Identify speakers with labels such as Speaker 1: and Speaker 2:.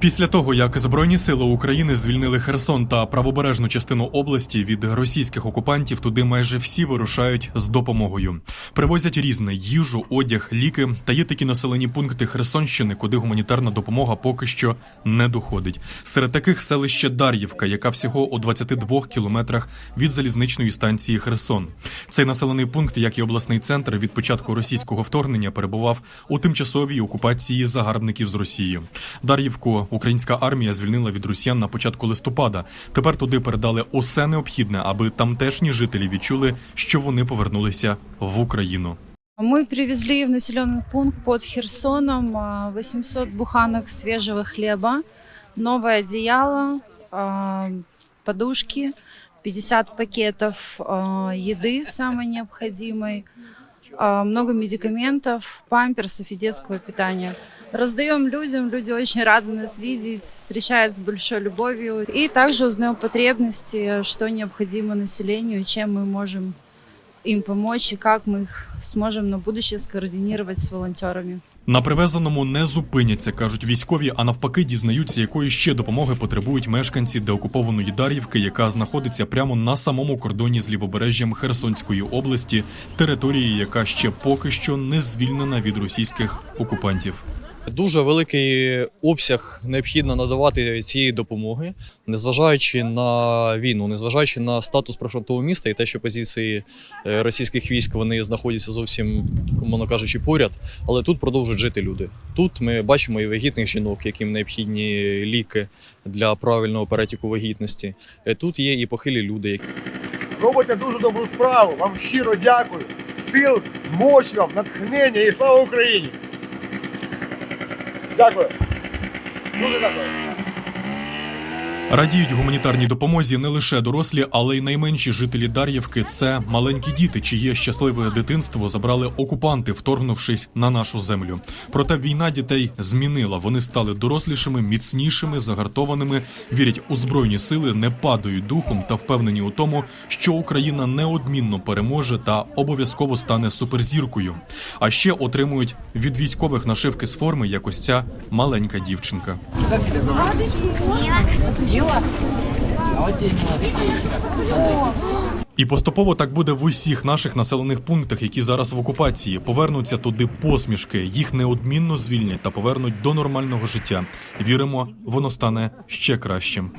Speaker 1: Після того, як Збройні сили України звільнили Херсон та правобережну частину області від російських окупантів, туди майже всі вирушають з допомогою. Привозять різне їжу, одяг, ліки. Та є такі населені пункти Херсонщини, куди гуманітарна допомога поки що не доходить. Серед таких селище Дар'ївка, яка всього у 22 кілометрах від залізничної станції Херсон. Цей населений пункт, як і обласний центр, від початку російського вторгнення перебував у тимчасовій окупації загарбників з Росії. Дар'ївку українська армія звільнила від росіян на початку листопада. Тепер туди передали усе необхідне, аби тамтешні жителі відчули, що вони повернулися в Україну.
Speaker 2: Мы привезли в населенный пункт под Херсоном а, 800 буханок свежего хлеба, новое одеяло, а, подушки, 50 пакетов а, еды самой необходимой, а, много медикаментов, памперсов и детского питания. Раздаем людям, люди очень рады нас видеть, встречают с большой любовью. И также узнаем потребности, что необходимо населению, чем мы можем им помочь и как мы их сможем на будущее скоординировать с волонтерами.
Speaker 1: На привезеному не зупиняться, кажуть військові, а навпаки дізнаються, якої ще допомоги потребують мешканці деокупованої Дар'ївки, яка знаходиться прямо на самому кордоні з лівобережжям Херсонської області, території, яка ще поки що не звільнена від російських окупантів.
Speaker 3: Дуже великий обсяг необхідно надавати цієї допомоги, незважаючи на війну, незважаючи на статус прифронтового міста і те, що позиції е, російських військ вони знаходяться зовсім, мовно кажучи, поряд. Але тут продовжують жити люди. Тут ми бачимо і вагітних жінок, яким необхідні ліки для правильного перетіку вагітності. Е, Тут є і похилі люди, які
Speaker 4: Робите дуже добру справу. Вам щиро дякую. Сил, мочі вам, натхнення і слава Україні! Дякую. Дуже дякую.
Speaker 1: Радіють гуманітарній допомозі не лише дорослі, але й найменші жителі Дар'ївки. Це маленькі діти, чиє щасливе дитинство забрали окупанти, вторгнувшись на нашу землю. Проте війна дітей змінила. Вони стали дорослішими, міцнішими, загартованими, вірять у збройні сили, не падають духом та впевнені у тому, що Україна неодмінно переможе та обов'язково стане суперзіркою. А ще отримують від військових нашивки з форми, як ось ця маленька дівчинка. І поступово так буде в усіх наших населених пунктах, які зараз в окупації. Повернуться туди посмішки, їх неодмінно звільнять та повернуть до нормального життя. Віримо, воно стане ще кращим.